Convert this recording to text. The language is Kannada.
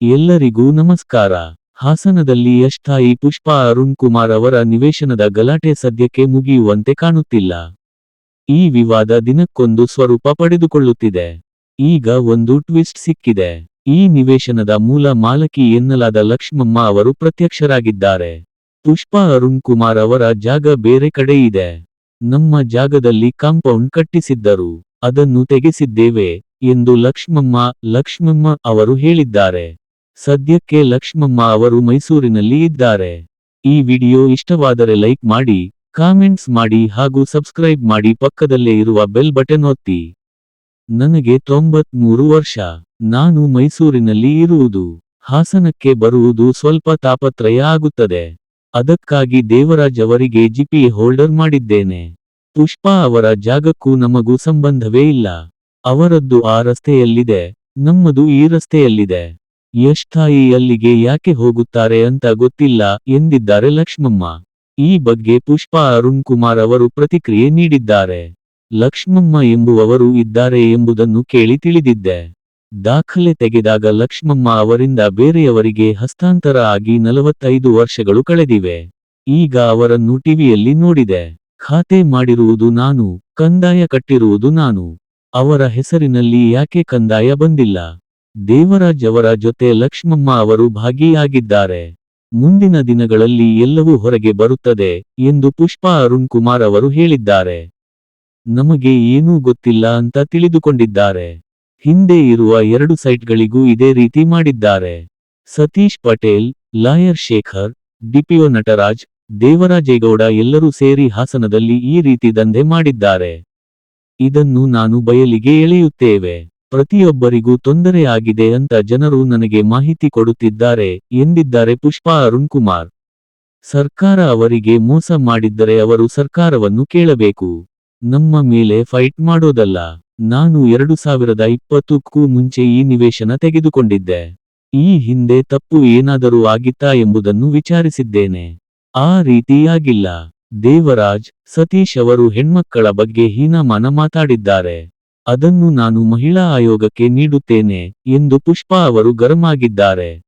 ಎಲ್ಲರಿಗೂ ನಮಸ್ಕಾರ. ಹಾಸನದಲ್ಲಿ ಅಷ್ಟಾಯಿ ಪುಷ್ಪಾ ಅರುಣ್ ಕುಮಾರ್ ಅವರ ನಿವೇಶನದ ಗಲಾಟೆ ಸದ್ಯಕ್ಕೆ ಮುಗಿಯುವಂತೆ ಕಾಣುತ್ತಿಲ್ಲ. ಈ ವಿವಾದ ದಿನಕ್ಕೊಂದು ಸ್ವರೂಪ ಪಡೆದುಕೊಳ್ಳುತ್ತಿದೆ. ಈಗ ಒಂದು ಟ್ವಿಸ್ಟ್ ಸಿಕ್ಕಿದೆ. ಈ ನಿವೇಶನದ ಮೂಲ ಮಾಲಕಿ ಎನ್ನಲಾದ ಲಕ್ಷ್ಮಮ್ಮ ಅವರು ಪ್ರತ್ಯಕ್ಷರಾಗಿದ್ದಾರೆ. ಪುಷ್ಪ ಅರುಣ್ ಕುಮಾರ್ ಅವರ ಜಾಗ ಬೇರೆ ಕಡೆ ಇದೆ. ನಮ್ಮ ಜಾಗದಲ್ಲಿ ಕಾಂಪೌಂಡ್ ಕಟ್ಟಿಸಿದ್ದರು. ಅದನ್ನು ತೆಗೆಸಿದ್ದೇವೆ ಎಂದು ಲಕ್ಷ್ಮಮ್ಮ ಲಕ್ಷ್ಮಮ್ಮ ಅವರು ಹೇಳಿದ್ದಾರೆ. ಸದ್ಯಕ್ಕೆ ಲಕ್ಷ್ಮಮ್ಮ ಅವರು ಮೈಸೂರಿನಲ್ಲಿ ಇದ್ದಾರೆ. ಈ ವಿಡಿಯೋ ಇಷ್ಟವಾದರೆ ಲೈಕ್ ಮಾಡಿ, ಕಾಮೆಂಟ್ಸ್ ಮಾಡಿ ಹಾಗೂ ಸಬ್ಸ್ಕ್ರೈಬ್ ಮಾಡಿ ಪಕ್ಕದಲ್ಲೇ ಇರುವ ಬೆಲ್ ಬಟನ್ ಒತ್ತಿ. ನನಗೆ ತೊಂಬತ್ಮೂರು ವರ್ಷ. ನಾನು ಮೈಸೂರಿನಲ್ಲಿ ಇರುವುದು, ಹಾಸನಕ್ಕೆ ಬರುವುದು ಸ್ವಲ್ಪ ತಾಪತ್ರಯ ಆಗುತ್ತದೆ. ಅದಕ್ಕಾಗಿ ದೇವರಾಜ್ ಅವರಿಗೆ ಜಿಪಿ ಹೋಲ್ಡರ್ ಮಾಡಿದ್ದೇನೆ. ಪುಷ್ಪಾ ಅವರ ಜಾಗಕ್ಕೂ ನಮಗೂ ಸಂಬಂಧವೇ ಇಲ್ಲ. ಅವರದ್ದು ಆ ರಸ್ತೆಯಲ್ಲಿದೆ, ನಮ್ಮದು ಈ ರಸ್ತೆಯಲ್ಲಿದೆ. ಯಷ್ಟಾಯಿ ಅಲ್ಲಿಗೆ ಯಾಕೆ ಹೋಗುತ್ತಾರೆ ಅಂತ ಗೊತ್ತಿಲ್ಲ ಎಂದಿದ್ದಾರೆ ಲಕ್ಷ್ಮಮ್ಮ. ಈ ಬಗ್ಗೆ ಪುಷ್ಪಾ ಅರುಣ್ ಕುಮಾರ್ ಅವರು ಪ್ರತಿಕ್ರಿಯೆ ನೀಡಿದ್ದಾರೆ. ಲಕ್ಷ್ಮಮ್ಮ ಎಂಬುವವರು ಇದ್ದಾರೆ ಎಂಬುದನ್ನು ಕೇಳಿ ತಿಳಿದಿದ್ದೆ. ದಾಖಲೆ ತೆಗೆದಾಗ ಲಕ್ಷ್ಮಮ್ಮ ಅವರಿಂದ ಬೇರೆಯವರಿಗೆ ಹಸ್ತಾಂತರ ಆಗಿ ನಲವತ್ತೈದು ವರ್ಷಗಳು ಕಳೆದಿವೆ. ಈಗ ಅವರನ್ನು ಟಿವಿಯಲ್ಲಿ ನೋಡಿದೆ. ಖಾತೆ ಮಾಡಿರುವುದು ನಾನು, ಕಂದಾಯ ಕಟ್ಟಿರುವುದು ನಾನು. ಅವರ ಹೆಸರಿನಲ್ಲಿ ಯಾಕೆ ಕಂದಾಯ ಬಂದಿಲ್ಲ? ದೇವರಾಜ್ ಅವರ ಜೊತೆ ಲಕ್ಷ್ಮಮ್ಮ ಅವರು ಭಾಗಿಯಾಗಿದ್ದಾರೆ. ಮುಂದಿನ ದಿನಗಳಲ್ಲಿ ಎಲ್ಲವೂ ಹೊರಗೆ ಬರುತ್ತದೆ ಎಂದು ಪುಷ್ಪಾ ಅರುಣ್ ಕುಮಾರ್ ಅವರು ಹೇಳಿದ್ದಾರೆ. ನಮಗೆ ಏನೂ ಗೊತ್ತಿಲ್ಲ ಅಂತ ತಿಳಿದುಕೊಂಡಿದ್ದಾರೆ. ಹಿಂದೆ ಇರುವ ಎರಡು ಸೈಟ್ಗಳಿಗೂ ಇದೇ ರೀತಿ ಮಾಡಿದ್ದಾರೆ. ಸತೀಶ್ ಪಟೇಲ್, ಲಾಯರ್ ಶೇಖರ್, ಡಿಪಿಒ ನಟರಾಜ್ ದೇವರಾಜೇಗೌಡ ಎಲ್ಲರೂ ಸೇರಿ ಹಾಸನದಲ್ಲಿ ಈ ರೀತಿ ದಂಧೆ ಮಾಡಿದ್ದಾರೆ. ಇದನ್ನು ನಾನು ಬಯಲಿಗೆ ಎಳೆಯುತ್ತೇವೆ. ಪ್ರತಿಯೊಬ್ಬರಿಗೂ ತೊಂದರೆಯಾಗಿದೆ ಅಂತ ಜನರು ನನಗೆ ಮಾಹಿತಿ ಕೊಡುತ್ತಿದ್ದಾರೆ, ಎಂದಿದ್ದಾರೆ ಪುಷ್ಪಾ ಅರುಣ್ ಕುಮಾರ್ ಸರ್ಕಾರ ಅವರಿಗೆ ಮೋಸ ಮಾಡಿದ್ದರೆ ಅವರು ಸರ್ಕಾರವನ್ನು ಕೇಳಬೇಕು. ನಮ್ಮ ಮೇಲೆ ಫೈಟ್ ಮಾಡೋದಲ್ಲ. ನಾನು ಎರಡು ಸಾವಿರದ ಇಪ್ಪತ್ತಕ್ಕೂ ಮುಂಚೆ ಈ ನಿವೇಶನ ತೆಗೆದುಕೊಂಡಿದ್ದೆ. ಈ ಹಿಂದೆ ತಪ್ಪು ಏನಾದರೂ ಆಗಿತ್ತಾ ಎಂಬುದನ್ನು ವಿಚಾರಿಸಿದ್ದೇನೆ. ಆ ರೀತಿಯಾಗಿಲ್ಲ ದೇವರಾಜ್, ಸತೀಶ್ ಅವರು ಹೆಣ್ಮಕ್ಕಳ ಬಗ್ಗೆ ಹೀನಮಾನ ಮಾತಾಡಿದ್ದಾರೆ. ಅದನ್ನು ನಾನು ಮಹಿಳಾ ಆಯೋಗಕ್ಕೆ ನೀಡುತ್ತೇನೆ ಎಂದು ಪುಷ್ಪಾ ಅವರು ಗರಂ ಆಗಿದ್ದಾರೆ.